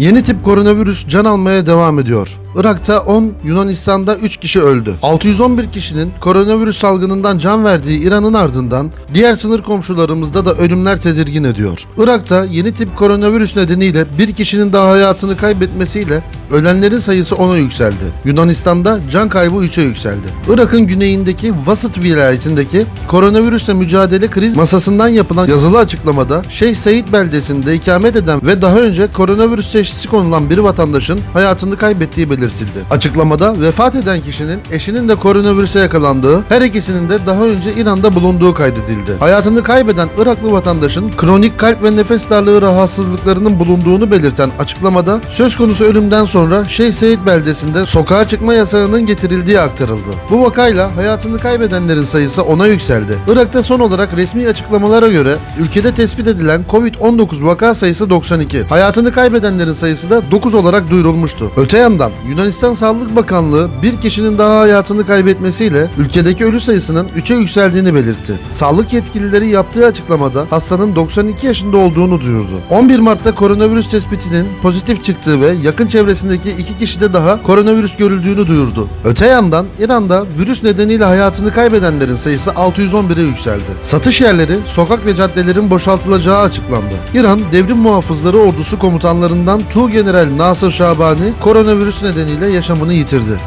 Yeni tip koronavirüs can almaya devam ediyor. Irak'ta 10, Yunanistan'da 3 kişi öldü. 611 kişinin koronavirüs salgınından can verdiği İran'ın ardından diğer sınır komşularımızda da ölümler tedirgin ediyor. Irak'ta yeni tip koronavirüs nedeniyle bir kişinin daha hayatını kaybetmesiyle ölenlerin sayısı 10'a yükseldi. Yunanistan'da can kaybı 3'e yükseldi. Irak'ın güneyindeki Vasıt vilayetindeki koronavirüsle mücadele kriz masasından yapılan yazılı açıklamada Şeyh Said beldesinde ikamet eden ve daha önce koronavirüs teşhisi konulan bir vatandaşın hayatını kaybettiği belirtildi. Açıklamada vefat eden kişinin eşinin de koronavirüse yakalandığı, her ikisinin de daha önce İran'da bulunduğu kaydedildi. Hayatını kaybeden Iraklı vatandaşın kronik kalp ve nefes darlığı rahatsızlıklarının bulunduğunu belirten açıklamada söz konusu ölümden sonra Şeyh Said beldesinde sokağa çıkma yasağının getirildiği aktarıldı. Bu vakayla hayatını kaybedenlerin sayısı 10'a yükseldi. Irak'ta son olarak resmi açıklamalara göre ülkede tespit edilen Covid-19 vaka sayısı 92. Hayatını kaybedenlerin sayısı da 9 olarak duyurulmuştu. Öte yandan Yunanistan Sağlık Bakanlığı bir kişinin daha hayatını kaybetmesiyle ülkedeki ölü sayısının 3'e yükseldiğini belirtti. Sağlık yetkilileri yaptığı açıklamada hastanın 92 yaşında olduğunu duyurdu. 11 Mart'ta koronavirüs tespitinin pozitif çıktığı ve yakın çevresindeki iki kişide daha koronavirüs görüldüğünü duyurdu. Öte yandan İran'da virüs nedeniyle hayatını kaybedenlerin sayısı 611'e yükseldi. Satış yerleri, sokak ve caddelerin boşaltılacağı açıklandı. İran Devrim Muhafızları Ordusu komutanlarından Tuğ General Nasır Şabani koronavirüs nedeniyle yaşamını yitirdi.